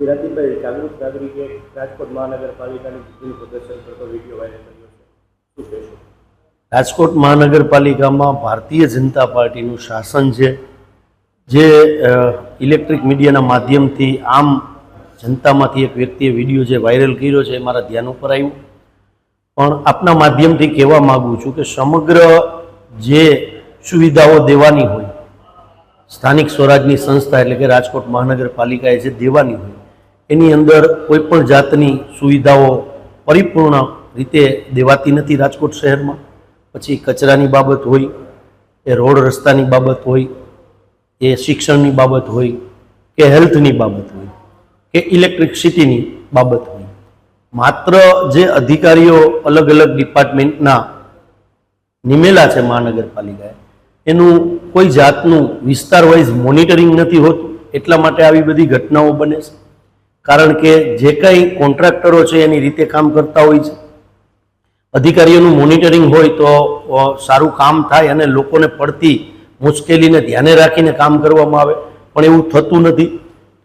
વિરાજીભાઈ જાગૃત નાગરિકે રાજકોટ મહાનગરપાલિકાની ચૂંટણી પ્રદર્શન કરતો વીડિયો વાયરલ કર્યો છે. રાજકોટ મહાનગરપાલિકામાં ભારતીય જનતા પાર્ટીનું શાસન છે, જે ઇલેક્ટ્રિક મીડિયાના માધ્યમથી આમ જનતામાંથી એક વ્યક્તિએ વીડિયો જે વાયરલ કર્યો છે એ મારા ધ્યાન ઉપર આવ્યું. પણ આપના માધ્યમથી કહેવા માગું છું કે સમગ્ર જે સુવિધાઓ દેવાની હોય, સ્થાનિક સ્વરાજની સંસ્થા એટલે કે રાજકોટ મહાનગરપાલિકાએ જે દેવાની હોય એની અંદર કોઈ પણ જાતની સુવિધાઓ પરિપૂર્ણ રીતે દેવાતી નથી રાજકોટ શહેરમાં. પછી કચરાની બાબત હોય, એ રોડ રસ્તાની બાબત હોય, એ શિક્ષણની બાબત હોય, કે હેલ્થની બાબત હોય, કે ઇલેક્ટ્રિકસિટીની બાબત હોય. માત્ર જે અધિકારીઓ અલગ અલગ ડિપાર્ટમેન્ટના નિમેલા છે મહાનગરપાલિકાએ, એનું કોઈ જાતનું વિસ્તાર વાઇઝ મોનિટરિંગ નથી હોતું. એટલા માટે આવી બધી ઘટનાઓ બને છે. કારણ કે જે કંઈ કોન્ટ્રાક્ટરો છે એની રીતે કામ કરતા હોય છે. અધિકારીઓનું મોનિટરિંગ હોય તો સારું કામ થાય અને લોકોને પડતી મુશ્કેલીને ધ્યાને રાખીને કામ કરવામાં આવે. પણ એવું થતું નથી.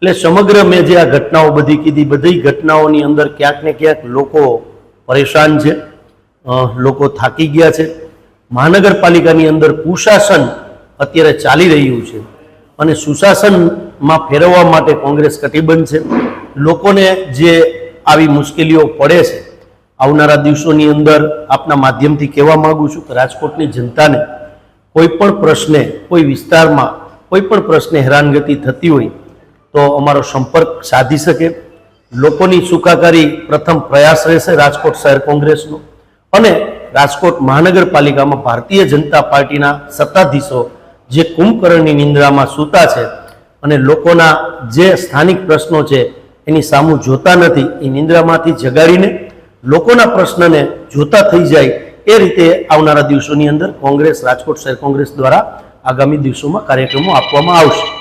એટલે સમગ્ર મેં જે આ ઘટનાઓ બધી કીધી, બધી ઘટનાઓની અંદર ક્યાંક ને ક્યાંક લોકો પરેશાન છે. લોકો થાકી ગયા છે. મહાનગરપાલિકાની અંદર કુશાસન અત્યારે ચાલી રહ્યું છે. અને સુશાસનમાં ફેરવવા માટે કોંગ્રેસ કટિબદ્ધ છે. લોકોને જે આવી મુશ્કેલીઓ પડે છે, આવનારા દિવસોની અંદર આપના માધ્યમથી કહેવા માગું છું કે રાજકોટની જનતાને કોઈ પણ પ્રશ્ને, કોઈ વિસ્તારમાં કોઈ પણ પ્રશ્ને હેરાનગતિ થતી હોય તો અમારો સંપર્ક સાધી શકે. લોકોની સુખાકારી પ્રથમ પ્રયાસ રહેશે રાજકોટ શહેર કોંગ્રેસનો અને રાજકોટ મહાનગરપાલિકામાં ભારતીય જનતા પાર્ટીના સત્તાધીશો જે કુંભકર્ણની નિંદ્રામાં સૂતા છે અને લોકોના જે સ્થાનિક પ્રશ્નો છે એની સામું જોતા નથી, એ નિંદ્રામાંથી જગાડીને લોકોના પ્રશ્નને જોતા થઈ જાય એ રીતે આવનારા દિવસોની અંદર કોંગ્રેસ, રાજકોટ શહેર કોંગ્રેસ દ્વારા આગામી દિવસોમાં કાર્યક્રમો આપવામાં આવશે.